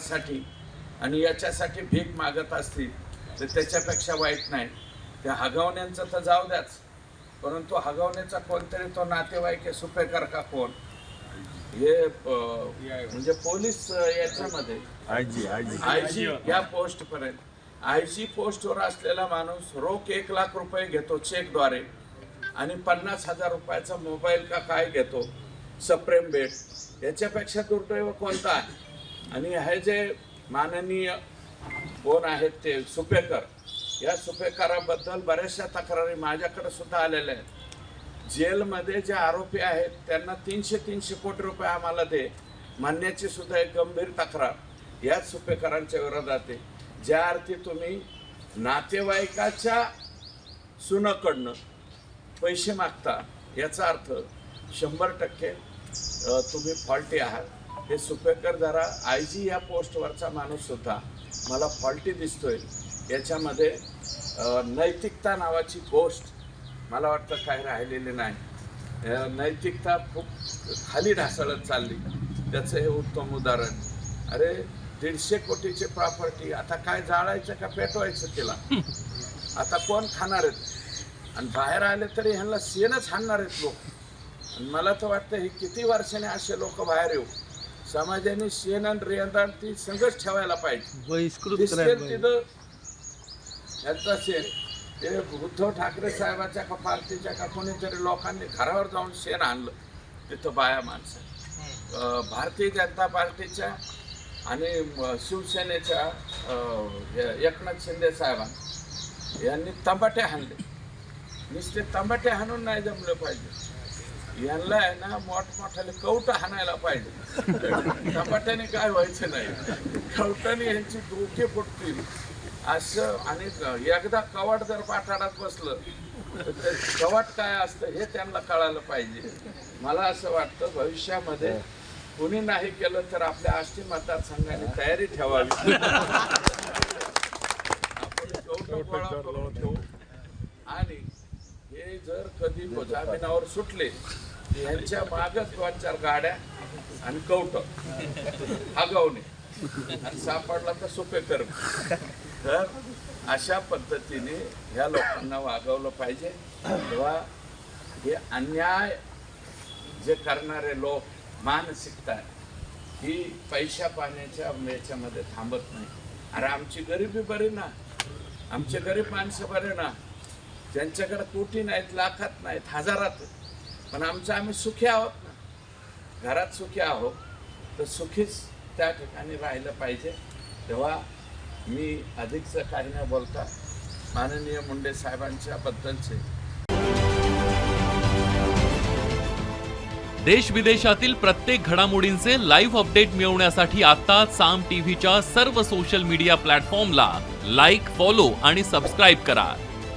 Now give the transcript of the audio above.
साठी आणि याच्यासाठी भीक मागत असतील तर त्याच्यापेक्षा वाईट नाही. त्या हगवण्यांचं तर जाऊ द्याच. परंतु हगवण्याचा कोणतरी तो नातेवाईक आहे सुपेकर का कोण? हे म्हणजे पोलीस याच्यामध्ये. IG IG. आयजी या पोस्ट पर्यंत आयजी पोस्टवर असलेला माणूस रोख एक लाख रुपये घेतो चेकद्वारे आणि पन्नास हजार रुपयाचा मोबाईल का काय घेतो? सप्रेम बेट. याच्यापेक्षा दुर्दैव कोणता आहे? आणि हे जे माननीय कोण आहेत ते सुपेकर या सुपेकराबद्दल बऱ्याचशा तक्रारी माझ्याकडे सुद्धा आलेल्या आहेत. जेलमध्ये जे आरोपी आहेत त्यांना तीनशे तीनशे कोटी रुपये आम्हाला दे म्हणण्याची सुद्धा एक गंभीर तक्रार याच सुपेकरांच्या विरोधात आहे. ज्या अर्थी तुम्ही नातेवाईकाच्या सुनाकडनं पैसे मागता याचा अर्थ शंभर टक्के तुम्ही फॉल्टी आहात. हे सुपेकर जरा आय जी या पोस्टवरचा माणूससुद्धा मला फॉल्टी दिसतोय. याच्यामध्ये नैतिकता नावाची गोष्ट मला वाटतं काही राहिलेली नाही. नैतिकता खूप खाली ढासळत चालली. त्याचं हे उत्तम उदाहरण. अरे दीडशे कोटीची प्रॉपर्टी आता काय जाळायचं का पेटवायचं तिला? आता कोण खाणार आहेत? आणि बाहेर आले तरी ह्यांना सेनच हाणणार आहेत लोक. आणि मला तर वाटतं हे किती वर्षाने असे लोक बाहेर येऊ. समाजाने शेण आणि रेंदाण ती संघच ठेवायला पाहिजे. बहिष्कृत करायला. तिथं यांचा शेण. ते उद्धव ठाकरे साहेबाच्या का पार्टीच्या का कोणीतरी लोकांनी घरावर जाऊन शेण आणलं. तिथं बाया माणसं. अं, भारतीय जनता पार्टीच्या आणि म, शिवसेनेच्या अं, हे- एकनाथ शिंदे साहेबांनी यांनी तंबाटे हाणले. नुसते तंबाटे हाणून नाही जमलं पाहिजे. यांना आहे ना मोठमोठाले कवट हाणायला पाहिजे. तंबाट्याने काय व्हायचं नाही. कवटाने यांची डोके फुटतील. असं आणि एकदा कवाट जर पाठाडात बसलं तर कवाट काय असतं हे त्यांना कळायला पाहिजे. मला असं वाटतं भविष्यामध्ये कुणी नाही केलं तर आपल्या आष्टी मतदारसंघाने तयारी ठेवावी. आपण कवट गोळा करून ठेवू. आणि जर कधी जामिनावर सुटले यांच्या मागच दोन चार गाड्या आणि कवट आगावणे आणि सापडला तर सोपे कर तर अशा पद्धतीने ह्या लोकांना वागवलं पाहिजे. तेव्हा हे अन्याय जे करणारे लोक मानसिकता ही पैशा पाण्याच्या याच्यामध्ये थांबत नाही. अरे आमची गरिबी बरी ना. आमचे गरीब माणसं बरे ना. ज्यांच्याकडे कोटी नाहीत लाखात नाहीत हजारात पण आमचं आम्ही सुखी आहोत ना? घरात सुखी आहोत तर सुखीच त्या ठिकाणी राहिलं पाहिजे. तेव्हा मी अधिकचं काही न बोलता माननीय मुंडे साहेबांच्या बद्दलचे देश विदेशातील प्रत्येक घडामोडींचे लाईव्ह अपडेट मिळवण्यासाठी आता साम टीव्हीच्या सर्व सोशल मीडिया प्लॅटफॉर्मला लाईक फॉलो आणि सबस्क्राईब करा.